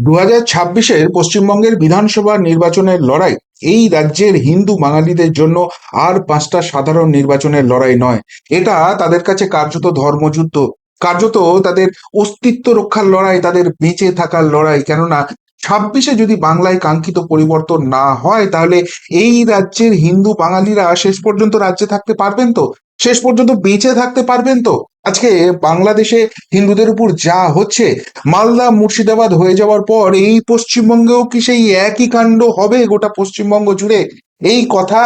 দু হাজার ছাব্বিশের পশ্চিমবঙ্গের বিধানসভা নির্বাচনের লড়াই, এই রাজ্যের হিন্দু বাঙালিদের জন্য আর পাঁচটা সাধারণ নির্বাচনের লড়াই নয়। এটা তাদের কাছে কার্যত ধর্মযুদ্ধ। কার্যত তাদের অস্তিত্ব রক্ষার লড়াই, তাদের বেঁচে থাকার লড়াই। কেননা, ছাব্বিশে যদি বাংলায় কাঙ্ক্ষিত পরিবর্তন না হয়, তাহলে এই রাজ্যের হিন্দু বাঙালিরা শেষ পর্যন্ত রাজ্যে থাকতে পারবেন তো? শেষ পর্যন্ত বেঁচে থাকতে পারবেন তো? আজকে বাংলাদেশে হিন্দুদের উপর যা হচ্ছে, মালদা মুর্শিদাবাদ হয়ে যাওয়ার পর এই পশ্চিমবঙ্গেও কি সেই একই কাণ্ড হবে গোটা পশ্চিমবঙ্গ জুড়ে? এই কথা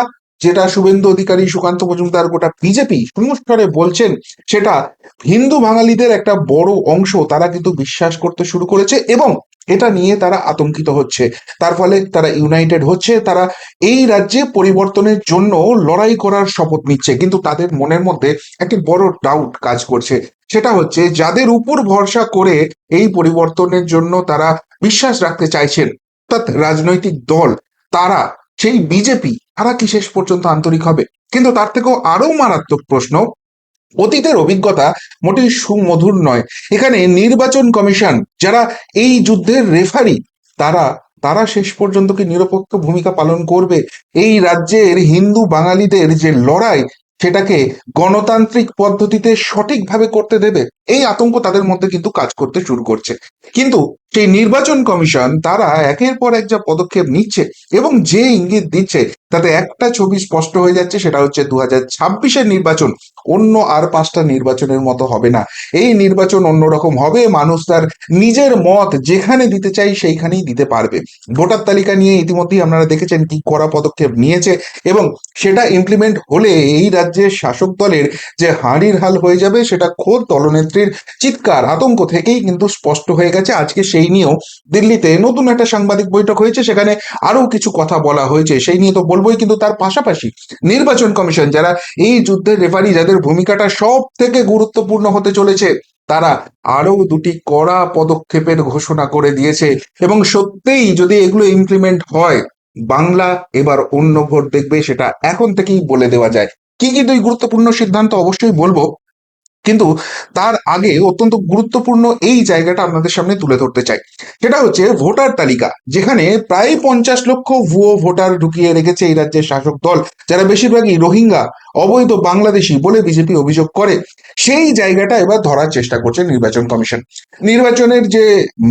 যেটা শুভেন্দু অধিকারী, সুকান্ত মজুমদার গোটা বিজেপি সমস্তরে বলছেন, সেটা হিন্দু বাঙালিদের একটা বড় অংশ, তারা কিন্তু বিশ্বাস করতে শুরু করেছে এবং এটা নিয়ে তারা আতঙ্কিত হচ্ছে। তার ফলে তারা ইউনাইটেড হচ্ছে, তারা এই রাজ্যে পরিবর্তনের জন্য লড়াই করার শপথ নিচ্ছে, কিন্তু তাদের মনের মধ্যে একটি বড় ডাউট কাজ করছে। সেটা হচ্ছে, যাদের উপর ভরসা করে এই পরিবর্তনের জন্য তারা বিশ্বাস রাখতে চাইছেন, অর্থাৎ রাজনৈতিক দল, তারা সেই বিজেপি তারা কি শেষ পর্যন্ত আন্তরিক হবে? কিন্তু তার থেকেও আরও মারাত্মক প্রশ্ন, অতীতের অভিজ্ঞতা মোটেই সুমধুর নয়। এখানে নির্বাচন কমিশন, যারা এই যুদ্ধের রেফারি তারা তারা শেষ পর্যন্ত কি নিরপেক্ষ ভূমিকা পালন করবে? এই রাজ্যের হিন্দু বাঙালিদের যে লড়াই, সেটাকে গণতান্ত্রিক পদ্ধতিতে সঠিকভাবে করতে দেবে? এই আতঙ্ক তাদের মধ্যে কিন্তু কাজ করতে শুরু করছে। কিন্তু সেই নির্বাচন কমিশন তারা একের পর এক যা পদক্ষেপ নিচ্ছে এবং যে ইঙ্গিত দিচ্ছে, তাতে একটা ছবি স্পষ্ট হয়ে যাচ্ছে, সেটা হচ্ছে দু হাজার ছাব্বিশের নির্বাচন। অন্য আর পাঁচটা নির্বাচনের মতো হবে না। এই নির্বাচন অন্যরকম হবে, মানুষ তার নিজের মত যেখানে দিতে চাই সেইখানেই দিতে পারবে। ভোটার তালিকা নিয়ে ইতিমধ্যেই আপনারা দেখেছেন কি করা পদক্ষেপ নিয়েছে এবং সেটা ইমপ্লিমেন্ট হলে এই রাজ্যের শাসক দলের যে হাঁড়ির হাল হয়ে যাবে, সেটা খোদ দলনেত্রীর চিৎকার আতঙ্ক থেকেই কিন্তু স্পষ্ট হয়ে গেছে। আজকে সেই নিয়েও দিল্লিতে নতুন একটা সাংবাদিক বৈঠক হয়েছে, সেখানে আরও কিছু কথা বলা হয়েছে। সেই নিয়ে তো বলবোই, কিন্তু তার পাশাপাশি নির্বাচন কমিশন, যারা এই যুদ্ধের রেফারি, যাদের ভূমিকাটা সব থেকে গুরুত্বপূর্ণ হতে চলেছে, তারা আরও দুটি কড়া পদক্ষেপের ঘোষণা করে দিয়েছে। এবং সত্যিই যদি এগুলো ইমপ্লিমেন্ট হয়, বাংলা এবার অন্য ভোট দেখবে, সেটা এখন থেকেই বলে দেওয়া যায়। কি কি দুই গুরুত্বপূর্ণ সিদ্ধান্ত অবশ্যই বলব। কিন্তু তার আগে অত্যন্ত গুরুত্বপূর্ণ এই জায়গাটা আপনাদের সামনে তুলে ধরতে চাই। সেটা হচ্ছে ভোটার তালিকা, যেখানে প্রায় পঞ্চাশ লক্ষ ভুয়ো ভোটার ঢুকিয়ে রেখেছে এই রাজ্যের শাসক দল, যারা বেশিরভাগই রোহিঙ্গা। অবৈধ বাংলাদেশি বলে বিজেপি অভিযোগ করে, সেই জায়গাটা এবার ধরার চেষ্টা করছে নির্বাচন কমিশন। নির্বাচনের যে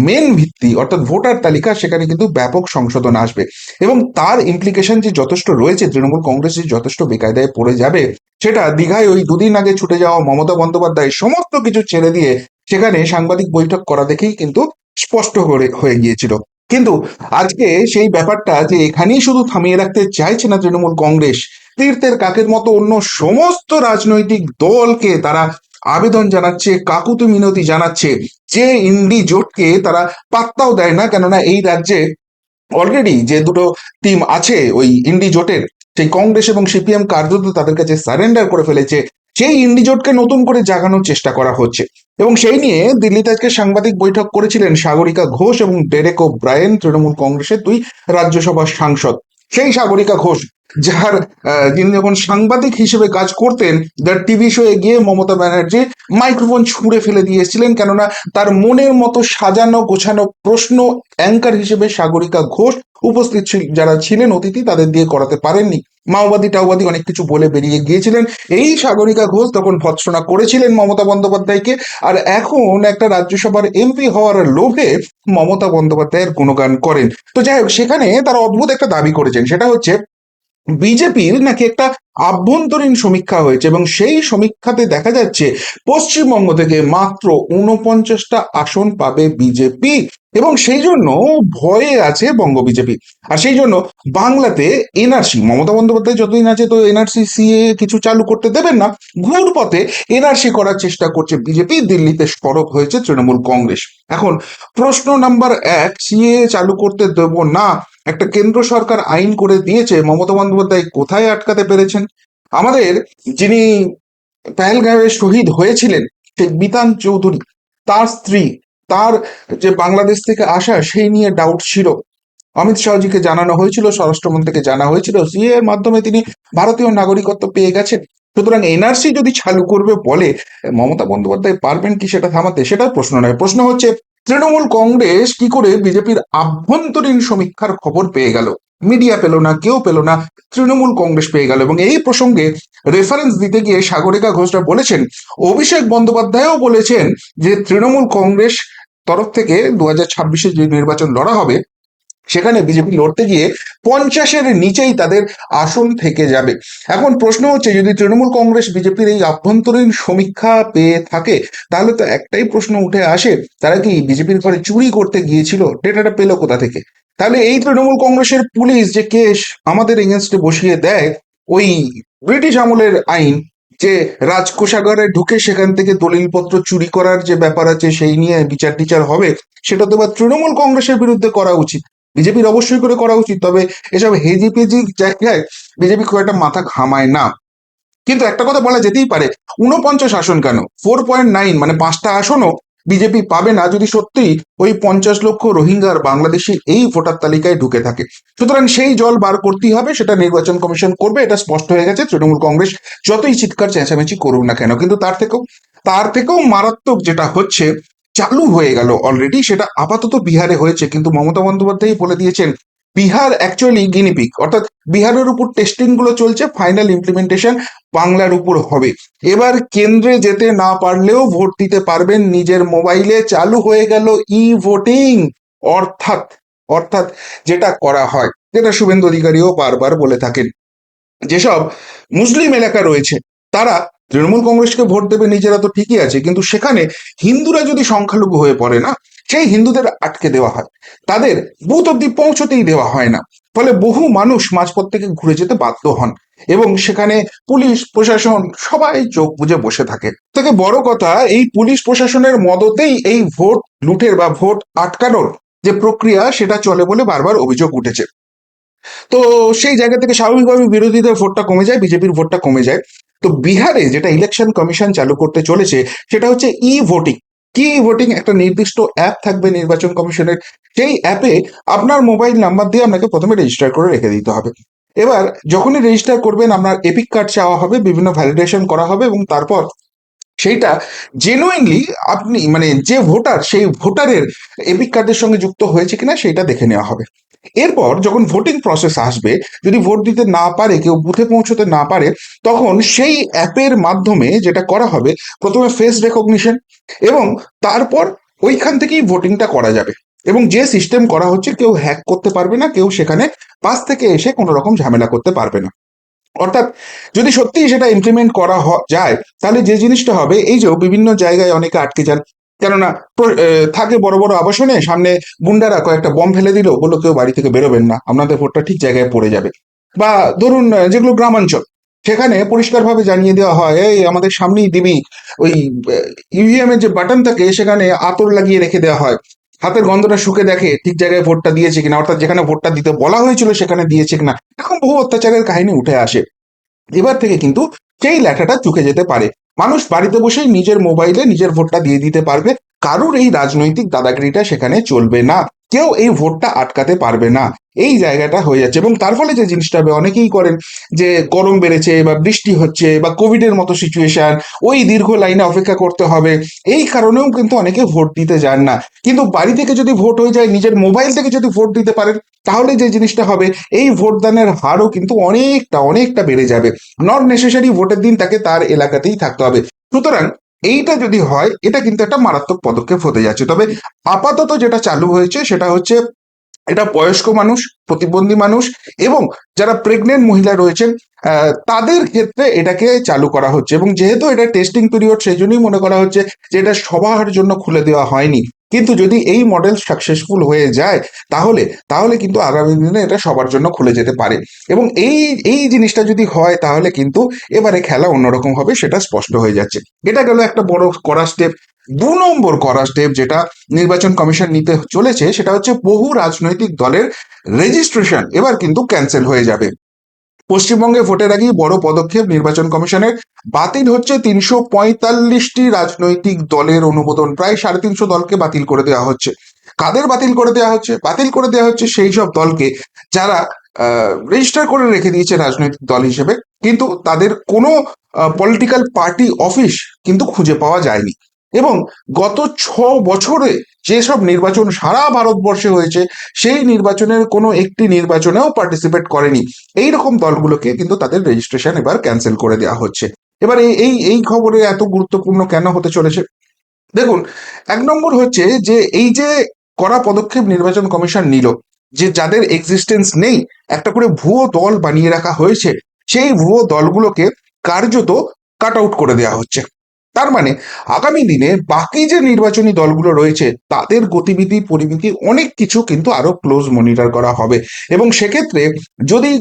মেন ভিত্তি, অর্থাৎ ভোটার তালিকা, সেখানে কিন্তু ব্যাপক সংশোধন আসবে এবং তার ইমপ্লিকেশন যে যথেষ্ট রয়েছে, তৃণমূল কংগ্রেস যে যথেষ্ট বেকায়দায় পড়ে যাবে, সেটা দীঘায় ওই দুদিন আগে ছুটে যাওয়া মমতা বন্দ্যোপাধ্যায় সমস্ত কিছু ছেড়ে দিয়ে সেখানে সাংবাদিক বৈঠক করা দেখেই কিন্তু স্পষ্ট করে হয়ে গিয়েছিল। কিন্তু আজকে সেই ব্যাপারটা যে এখানেই শুধু থামিয়ে রাখতে চাইছে না তৃণমূল কংগ্রেস তীর্থের কাকের মতো অন্য সমস্ত রাজনৈতিক দলকে তারা আবেদন জানাচ্ছে, কাকুতি মিনতি জানাচ্ছে। যে ইন্ডি জোটকে তারা পাত্তাও দেয় না, কেননা এই রাজ্যে অলরেডি যে দুটো টিম আছে ওই ইন্ডি জোটের, সেই কংগ্রেস এবং সিপিএম কার্যত তাদের কাছে সারেন্ডার করে ফেলেছে। সেই ইন্ডিজোটকে নতুন করে জাগানোর চেষ্টা করা হচ্ছে। এবং সেই নিয়ে দিল্লিতে আজকে সাংবাদিক বৈঠক করেছিলেন সাগরিকা ঘোষ এবং ডেরেক ও ব্রায়েন তৃণমূল কংগ্রেসের দুই রাজ্যসভার সাংসদ। সেই সাগরিকা ঘোষ যার যিনি যখন সাংবাদিক হিসেবে কাজ করতেন যার টিভি শোয়ে গিয়ে মমতা ব্যানার্জি মাইক্রোফোন ছুঁড়ে ফেলে দিয়েছিলেন, কেননা তার মনের মতো সাজানো গোছানো প্রশ্ন অ্যাঙ্কার হিসেবে সাগরিকা ঘোষ উপস্থিত যারা ছিলেন অতিথি, তাদের দিয়ে করাতে পারেননি। মাওবাদী টাওবাদী অনেক কিছু বলে বেরিয়ে গিয়েছিলেন। এই সাগরিকা ঘোষ তখন ভৎসনা করেছিলেন মমতা বন্দ্যোপাধ্যায়কে, আর এখন একটা রাজ্যসভার এমপি হওয়ার লোভে মমতা বন্দ্যোপাধ্যায়ের গুণগান করেন। তো যাই হোক, সেখানে তারা অদ্ভুত একটা দাবি করেছেন, সেটা হচ্ছে বিজেপির নাকি একটা আভ্যন্তরীণ সমীক্ষা হয়েছে এবং সেই সমীক্ষাতে দেখা যাচ্ছে পশ্চিমবঙ্গ থেকে মাত্র উনপঞ্চাশটা আসন পাবে বিজেপি এবং সেই জন্য ভয়ে আছে বঙ্গ বিজেপি। আর সেই জন্য বাংলাতে এনআরসি, মমতা বন্দ্যোপাধ্যায় যতদিন আছে তো এনআরসি, সিএ কিছু চালু করতে দেবেন না ঘুর পথে এনআরসি করার চেষ্টা করছে বিজেপি, দিল্লিতে সরব হয়েছে তৃণমূল কংগ্রেস। এখন প্রশ্ন নাম্বার এক, সিএ চালু করতে দেব না, একটা কেন্দ্র সরকার আইন করে দিয়েছে, মমতা বন্দ্যোপাধ্যায় কোথায় আটকাতে পেরেছেন? আমাদের যিনি পেহেলগাঁওয়ে শহীদ হয়েছিলেন, সেই বিতান চৌধুরী, তার স্ত্রী, তার যে বাংলাদেশ থেকে আসা সেই নিয়ে ডাউট ছিল। অমিত শাহজিকে জানানো হয়েছিল, স্বরাষ্ট্রমন্ত্রীকে জানা হয়েছিল এর মাধ্যমে তিনি ভারতীয় নাগরিকত্ব পেয়ে গেছেন। সুতরাং এনআরসি যদি চালু করবে বলে মমতা বন্দ্যোপাধ্যায় পারবেন কি সেটা থামাতে সেটার প্রশ্ন নয়। প্রশ্ন হচ্ছে, তৃণমূল কংগ্রেস কি করে বিজেপির আভ্যন্তরীণ সমীক্ষার খবর পেয়ে গেল? মিডিয়া পেল না, কেউ পেল না, তৃণমূল কংগ্রেস পেয়ে গেল এবং এই প্রসঙ্গে রেফারেন্স দিতে গিয়ে সাগরিকা ঘোষরা বলেছেন, অভিষেক বন্দ্যোপাধ্যায়ও বলেছেন যে তৃণমূল কংগ্রেস তরফ থেকে দু হাজার ছাব্বিশে যে নির্বাচন লড়া হবে, সেখানে বিজেপি লড়তে গিয়ে পঞ্চাশের নিচেই তাদের আসন থেকে যাবে। এখন প্রশ্ন হচ্ছে, যদি তৃণমূল কংগ্রেস বিজেপির এই আভ্যন্তরীণ সমীক্ষা পেয়ে থাকে, তাহলে তো একটাই প্রশ্ন উঠে আসে, তারা কি বিজেপির ঘরে চুরি করতে গিয়েছিল? ডেটাটা পেল কোথা থেকে? তাহলে এই তৃণমূল কংগ্রেসের পুলিশ যে কেস আমাদের এগেনস্টে বসিয়ে দেয়, ওই ব্রিটিশ আমলের আইন যে রাজকোষাগারে ঢুকে সেখান থেকে দলিলপত্র চুরি করার যে ব্যাপার আছে সেই নিয়ে বিচার টিচার হবে, সেটা তো এবার তৃণমূল কংগ্রেসের বিরুদ্ধে করা উচিত। বিজেপির অবশ্যই করে করা উচিত, তবে এসব হেজি পেজি জায়গায় বিজেপি খুব একটা মাথা ঘামায় না। কিন্তু একটা কথা বলা যেতেই পারে উনপঞ্চাশ আসন কেন? ফোর পয়েন্ট নাইন মানে পাঁচটা আসনও বিজেপি পাবে না যদি সত্যি ওই পঞ্চাশ লক্ষ রোহিঙ্গার বাংলাদেশি এই ভোটার তালিকায় ঢুকে থাকে। সুতরাং সেই জল বার করতেই হবে, সেটা নির্বাচন কমিশন করবে, এটা স্পষ্ট হয়ে গেছে। তৃণমূল কংগ্রেস যতই চিৎকার চেঁচামেচি করুক না কেন, কিন্তু তার থেকেও তার থেকেও মারাত্মক যেটা হচ্ছে, চালু হয়ে গেল অলরেডি সেটা আপাতত বিহারে হয়েছে। কিন্তু মমতা বন্দ্যোপাধ্যায় বলে দিয়েছেন বিহার অ্যাকচুয়ালি গিনিপিক অর্থাৎ বিহারের উপর টেস্টিংগুলো চলছে ফাইনাল ইমপ্লিমেন্টেশন বাংলার উপর হবে। এবার কেন্দ্রে যেতে না পারলেও ভোট দিতে পারবেন নিজের মোবাইলে চালু হয়ে গেল ই ভোটিং অর্থাৎ অর্থাৎ যেটা করা হয়। যেটা শুভেন্দু অধিকারীও বারবার বলে থাকেন। যেসব মুসলিম এলাকা রয়েছে, তারা তৃণমূল কংগ্রেসকে ভোট দেবে নিজেরা তো ঠিকই আছে, কিন্তু সেখানে হিন্দুরা যদি সংখ্যালঘু হয়ে পড়ে না সেই হিন্দুদের আটকে দেওয়া হয়। তাদের বুথ অব্দি পৌঁছতেই দেওয়া হয় না। ফলে বহু মানুষ মাঝপথ থেকে ঘুরে যেতে বাধ্য হন এবং সেখানে পুলিশ, প্রশাসন সবাই চোখ বুঝে বসে থাকে। থেকে বড় কথা, এই পুলিশ প্রশাসনের মদতেই এই ভোট লুটের বা ভোট আটকানোর যে প্রক্রিয়া, সেটা চলে বলে বারবার অভিযোগ উঠেছে। তো সেই জায়গা থেকে স্বাভাবিকভাবে বিরোধীদের ভোটটা কমে যায়, বিজেপির ভোটটা কমে যায়। তো বিহারে যেটা ইলেকশন কমিশন চালু করতে চলেছে, সেটা হচ্ছে ই ভোটিং কি ভোটিং একটা নির্দিষ্ট অ্যাপ থাকবে নির্বাচন কমিশনের? সেই অ্যাপে আপনার মোবাইল নাম্বার দিয়ে আপনাকে প্রথমে রেজিস্টার করে রেখে দিতে হবে। এবার যখনই রেজিস্টার করবেন, আপনার এপিক কার্ড চাওয়া হবে, বিভিন্ন ভ্যালিডেশন করা হবে এবং তারপর সেইটা জেনুইনলি আপনি মানে যে ভোটার সেই ভোটারের এপিক কার্ডের সঙ্গে যুক্ত হয়েছে কিনা, সেইটা দেখে নেওয়া হবে। এরপর যখন ভোটিং প্রসেস আসবে, যদি ভোট দিতে না পারে, কেউ বুথে পৌঁছতে না পারে, তখন সেই অ্যাপের মাধ্যমে যেটা করা হবে, প্রথমে ফেস রেকগনিশন এবং তারপর ওইখান থেকেই ভোটিংটা করা যাবে। এবং যে সিস্টেম করা হচ্ছে, কেউ হ্যাক করতে পারবে না, কেউ সেখানে পাশ থেকে এসে কোনো রকম ঝামেলা করতে পারবে না। অর্থাৎ যদি সত্যিই সেটা ইমপ্লিমেন্ট করা যায়, তাহলে যে জিনিসটা হবে, এই যে বিভিন্ন জায়গায় অনেকে আটকে যান কেননা থাকে বড় বড় আবাসনে, সামনে গুন্ডারা কয়েকটা বম ফেলে দিল বলল কেউ বাড়ি থেকে বেরোবেন না। আপনাদের ভোটটা ঠিক জায়গায় পড়ে যাবে। বা ধরুন যেগুলো গ্রামাঞ্চল, সেখানে পরিষ্কারভাবে জানিয়ে দেওয়া হয়, এই, আমাদের সামনেই দিবি। ওই ইভিএম এর যে বাটন থাকে, সেখানে আতর লাগিয়ে রেখে দেওয়া হয়। হাতের গন্ধটা শুকে দেখে, ঠিক জায়গায় ভোটটা দিয়েছে কিনা, অর্থাৎ যেখানে ভোটটা দিতে বলা হয়েছিল, সেখানে দিয়েছে কিনা। এখন বহু অত্যাচারের কাহিনী উঠে আসে। এবার থেকে কিন্তু সেই লেখাটা চুকে যেতে পারে। মানুষ বাড়িতে বসেই নিজের মোবাইলে নিজের ভোটটা দিয়ে দিতে পারবে। কারুর এই রাজনৈতিক দাদাগিরিটা সেখানে চলবে না। কেউ এই ভোটটা আটকাতে পারবে না। এই জায়গাটা হয়ে যাচ্ছে এবং তার ফলে যে জিনিসটা হবে, অনেকেই করেন যে গরম বেড়েছে বা বৃষ্টি হচ্ছে বা কোভিডের মতো সিচুয়েশন ওই দীর্ঘ লাইনে অপেক্ষা করতে হবে। এই কারণেও কিন্তু অনেকে ভোট দিতে যান না। কিন্তু বাড়ি থেকে যদি ভোট হয়ে যায়, নিজের মোবাইল থেকে যদি ভোট দিতে পারেন, তাহলে যে জিনিসটা হবে, এই ভোটদানের হারও কিন্তু অনেকটা অনেকটা বেড়ে যাবে। নট নেসেসারি ভোটের দিন তাকে তার এলাকাতেই থাকতে হবে। সুতরাং এইটা যদি হয়, এটা কিন্তু একটা মারাত্মক পদক্ষেপ হতে যাচ্ছে। তবে আপাতত যেটা চালু হয়েছে, সেটা হচ্ছে এটা বয়স্ক মানুষ, প্রতিবন্ধী মানুষ এবং যারা প্রেগনেন্ট মহিলা রয়েছেন তাদের ক্ষেত্রে এটাকে চালু করা হচ্ছে এবং যেহেতু এটা টেস্টিং পিরিয়ড সেই জন্যই মনে করা হচ্ছে যে এটা সবার জন্য খুলে দেওয়া হয়নি। কিন্তু যদি এই মডেল সাকসেসফুল হয়ে যায়, তাহলে তাহলে কিন্তু আগামী দিনে এটা সবার জন্য খুলে যেতে পারে। এবং এই এই জিনিসটা যদি হয়, তাহলে কিন্তু এবারে খেলা অন্যরকম হবে, সেটা স্পষ্ট হয়ে যাচ্ছে। এটা গেল একটা বড় করা স্টেপ দু নম্বর করা স্টেপ যেটা নির্বাচন কমিশন নিতে চলেছে, সেটা হচ্ছে বহু রাজনৈতিক দলের রেজিস্ট্রেশন এবার কিন্তু ক্যান্সেল হয়ে যাবে। পশ্চিমবঙ্গে ভোটের আগেই বড় পদক্ষেপ নির্বাচন কমিশনের। বাতিল হচ্ছে তিনশো পঁয়তাল্লিশটি রাজনৈতিক দলের অনুমোদন। প্রায় সাড়ে তিনশো দলকে বাতিল করে দেওয়া হচ্ছে। কাদের বাতিল করে দেওয়া হচ্ছে? বাতিল করে দেওয়া হচ্ছে সেই সব দলকে যারা রেজিস্টার করে রেখে দিয়েছে রাজনৈতিক দল হিসেবে। কিন্তু তাদের কোনো পলিটিক্যাল পার্টি অফিস কিন্তু খুঁজে পাওয়া যায়নি। এবং গত ছ বছরে যেসব নির্বাচন সারা ভারতবর্ষে হয়েছে, সেই নির্বাচনের কোনো একটি নির্বাচনেও পার্টিসিপেট করেনি। এই রকম দলগুলোকে কিন্তু তাদের রেজিস্ট্রেশন এবার ক্যান্সেল করে দেওয়া হচ্ছে। এবার এই এই খবরে এত গুরুত্বপূর্ণ কেন হতে চলেছে? দেখুন, এক নম্বর হচ্ছে যে এই যে কড়া পদক্ষেপ নির্বাচন কমিশন নিল, যে যাদের এক্সিস্টেন্স নেই, একটা করে ভুয়ো দল বানিয়ে রাখা হয়েছে, সেই ভুয়ো দলগুলোকে কার্যত কাট আউট করে দেওয়া হচ্ছে। তার মানে আগামী দিনে বাকি যে নির্বাচনী দলগুলো রয়েছে, তাদের গতিবিধি, পরিমিতি অনেক কিছু কিন্তু আরও ক্লোজ মনিটর করা হবে। এবং সেক্ষেত্রে যদি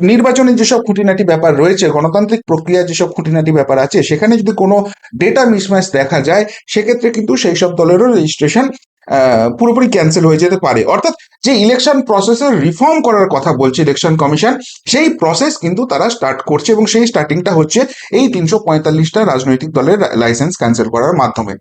নির্বাচনের যেসব খুঁটিনাটি ব্যাপার রয়েছে, গণতান্ত্রিক প্রক্রিয়া যেসব খুঁটিনাটি ব্যাপার আছে, সেখানে যদি কোনো ডেটা মিসম্যাচ দেখা যায়, সেক্ষেত্রে কিন্তু সেই সব দলেরও রেজিস্ট্রেশন পুরোপুরি ক্যান্সেল হয়ে যেতে পারে। অর্থাৎ যে ইলেকশন প্রসেসের রিফর্ম করার কথা বলছে ইলেকশন কমিশন সেই প্রসেস কিন্তু তারা স্টার্ট করছে এবং সেই স্টার্টিংটা হচ্ছে এই তিনশো পঁয়তাল্লিশটা রাজনৈতিক দলের লাইসেন্স ক্যান্সেল করার মাধ্যমে।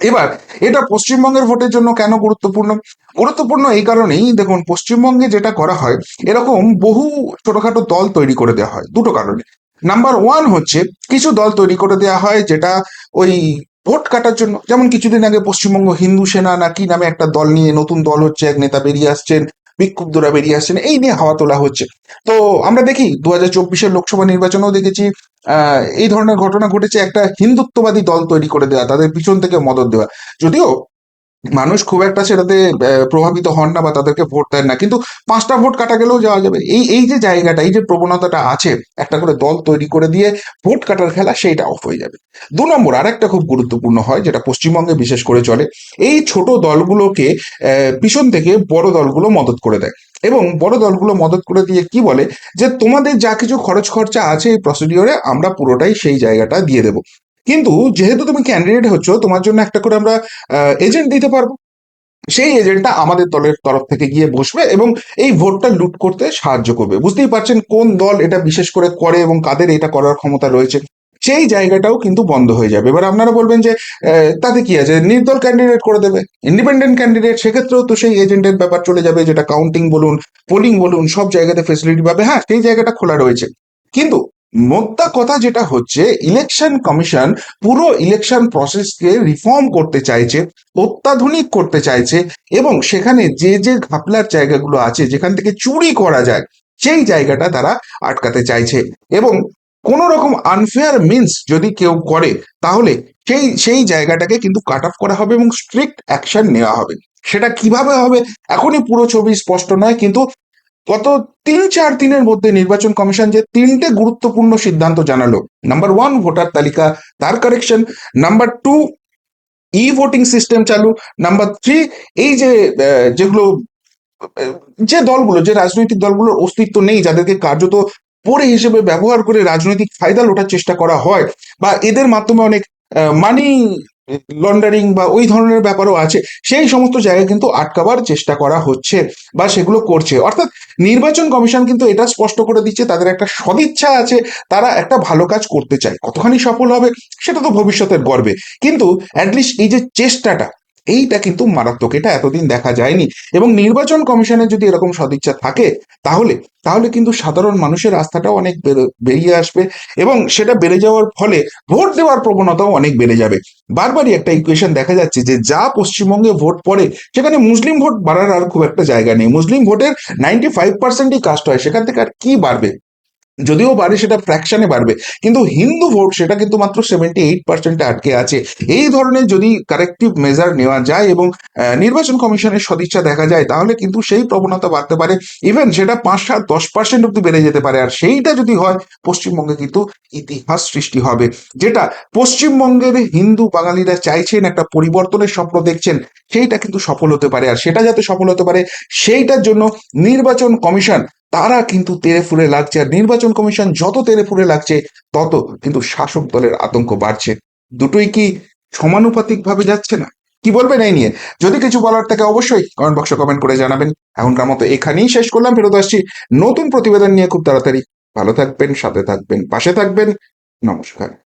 এবার, এটা পশ্চিমবঙ্গের ভোটের জন্য কেন গুরুত্বপূর্ণ? গুরুত্বপূর্ণ এই কারণেই, দেখুন, পশ্চিমবঙ্গে যেটা করা হয়, এরকম বহু ছোটখাটো দল তৈরি করে দেওয়া হয়। দুটো কারণে। নাম্বার ওয়ান হচ্ছে, কিছু দল তৈরি করে দেওয়া হয় যেটা ওই ভোট কাটার জন্য। যেমন কিছুদিন আগে পশ্চিমবঙ্গ হিন্দু সেনা না কি নামে একটা দল নিয়ে নতুন দল হচ্ছে, এক নেতা বেরিয়ে আসছেন, বিক্ষুব্ধরা বেরিয়ে আসছেন, এই নিয়ে হাওয়া তোলা হচ্ছে। তো আমরা দেখি দু হাজার চব্বিশের লোকসভা নির্বাচনেও দেখেছি এই ধরনের ঘটনা ঘটেছে একটা হিন্দুত্ববাদী দল তৈরি করে দেওয়া, তাদের পিছন থেকে মদত দেওয়া। যদিও মানুষ খুব একটা সেটাতে প্রভাবিত হন না বা তাদেরকে ভোট দেন না। কিন্তু পাঁচটা ভোট কাটা গেলেও যাওয়া যাবে। এই এই যে জায়গাটা, এই যে প্রবণতাটা আছে, একটা করে দল তৈরি করে দিয়ে ভোট কাটার খেলা সেইটা অফ হয়ে যাবে। দু নম্বর, আরেকটা খুব গুরুত্বপূর্ণ হয়, যেটা পশ্চিমবঙ্গে বিশেষ করে চলে, এই ছোট দলগুলোকে পিছন থেকে বড় দলগুলো মদত করে দেয়। এবং বড় দলগুলো মদত করে দিয়ে কি বলে? যে তোমাদের যা কিছু খরচ খরচা আছে এই প্রসিডিওরে আমরা পুরোটাই সেই জায়গাটা দিয়ে দেবো। কিন্তু যেহেতু তুমি ক্যান্ডিডেট হচ্ছ, তোমার জন্য একটা করে আমরা এজেন্ট দিতে পারব। সেই এজেন্টটা আমাদের দলের তরফ থেকে গিয়ে বসবে এবং এই ভোটটা লুট করতে সাহায্য করবে। বুঝতেই পারছেন কোন দল এটা বিশেষ করে করে এবং কাদের এটা করার ক্ষমতা রয়েছে। সেই জায়গাটাও কিন্তু বন্ধ হয়ে যাবে। এবার আপনারা বলবেন যে তাতে কি আছে? নির্দল ক্যান্ডিডেট করে দেবে। ইন্ডিপেন্ডেন্ট ক্যান্ডিডেট সেক্ষেত্রেও তো সেই এজেন্টের ব্যাপার চলে যাবে, যেটা কাউন্টিং বলুন পোলিং বলুন, সব জায়গাতে ফেসিলিটি পাবে। হ্যাঁ সেই জায়গাটা খোলা রয়েছে। কিন্তু মোদ্দা কথা যেটা হচ্ছে ইলেকশন কমিশন পুরো ইলেকশন প্রসেসকে রিফর্ম করতে চাইছে, অত্যাধুনিক করতে চাইছে এবং সেখানে যে যে ঘাপলার জায়গাগুলো আছে, যেখান থেকে চুরি করা যায়, সেই জায়গাটা তারা আটকাতে চাইছে। এবং কোন রকম আনফেয়ার মিনস যদি কেউ করে, তাহলে সেই সেই জায়গাটাকে কিন্তু কাট অফ করা হবে এবং স্ট্রিক্ট অ্যাকশন নেওয়া হবে। সেটা কীভাবে হবে? এখনই পুরো ছবি স্পষ্ট নয়, কিন্তু গত তিন, চার দিনের মধ্যে নির্বাচন কমিশন যে তিনটে গুরুত্বপূর্ণ সিদ্ধান্ত জানালো। নাম্বার ওয়ান ভোটার তালিকা, তার correction number two e voting system চালু। নাম্বার থ্রি এই যে যেগুলো, যে দলগুলো, যে রাজনৈতিক দলগুলোর অস্তিত্ব নেই, যাদেরকে কার্যত পরে হিসেবে ব্যবহার করে রাজনৈতিক ফায়দা লোটার চেষ্টা করা হয়, বা এদের মাধ্যমে অনেক মানি লন্ডারিং বা ওই ধরনের ব্যাপারও আছে, সেই সমস্ত জায়গায় কিন্তু আটকাবার চেষ্টা করা হচ্ছে, বা সেগুলো করছে। অর্থাৎ নির্বাচন কমিশন কিন্তু এটা স্পষ্ট করে দিচ্ছে, তাদের একটা সদিচ্ছা আছে, তারা একটা ভালো কাজ করতে চায়। কতখানি সফল হবে, সেটা তো ভবিষ্যতের গর্বে। কিন্তু অ্যাটলিস্ট এই যে চেষ্টাটা এইটা কিন্তু মারাত্মক, এটা এতদিন দেখা যায়নি। এবং নির্বাচন কমিশনের যদি এরকম সদিচ্ছা থাকে, তাহলে তাহলে কিন্তু সাধারণ মানুষের আস্থাটাও অনেক বেরিয়ে আসবে এবং সেটা বেড়ে যাওয়ার ফলে ভোট দেওয়ার প্রবণতাও অনেক বেড়ে যাবে। বারবারই একটা ইকুয়েশন দেখা যাচ্ছে যে, যা পশ্চিমবঙ্গে ভোট পড়ে, সেখানে মুসলিম ভোট বাড়ার আর খুব একটা জায়গা নেই। মুসলিম ভোটের নাইনটি ফাইভ পার্সেন্টই কাস্ট হয়, সেখান থেকে আর কি বাড়বে? যদিও বাড়ে, সেটা ফ্র্যাকশনে বাড়বে। কিন্তু হিন্দু ভোট সেটা কিন্তু মাত্র সেভেন্টি এইট পার্সেন্টে আটকে আছে। এই ধরনের যদি কারেক্টিভ মেজার নেওয়া যায় এবং নির্বাচন কমিশনের সদিচ্ছা দেখা যায়, তাহলে কিন্তু সেই প্রবণতা বাড়তে পারে। ইভেন সেটা পাঁচ সাত দশ পার্সেন্ট অব্দি বেড়ে যেতে পারে। আর সেইটা যদি হয়, পশ্চিমবঙ্গে কিন্তু ইতিহাস সৃষ্টি হবে। যেটা পশ্চিমবঙ্গের হিন্দু বাঙালিরা চাইছেন একটা পরিবর্তনের স্বপ্ন দেখছেন, সেইটা কিন্তু সফল হতে পারে। আর সেটা যাতে সফল হতে পারে, সেইটার জন্য নির্বাচন কমিশন তারা কিন্তু তেরে ফুরে লাগছে আর নির্বাচন কমিশন যত তেরে ফুরে লাগছে, তত কিন্তু শাসক দলের আতঙ্ক বাড়ছে। দুটোই কি সমানুপাতিক ভাবে যাচ্ছে না? কি বলবেন এই নিয়ে? যদি কিছু বলার থাকে অবশ্যই কমেন্ট বক্সে কমেন্ট করে জানাবেন। এখনকার মতো এখানেই শেষ করলাম, ফেরত আসছি নতুন প্রতিবেদন নিয়ে খুব তাড়াতাড়ি। ভালো থাকবেন, সাথে থাকবেন, পাশে থাকবেন। নমস্কার।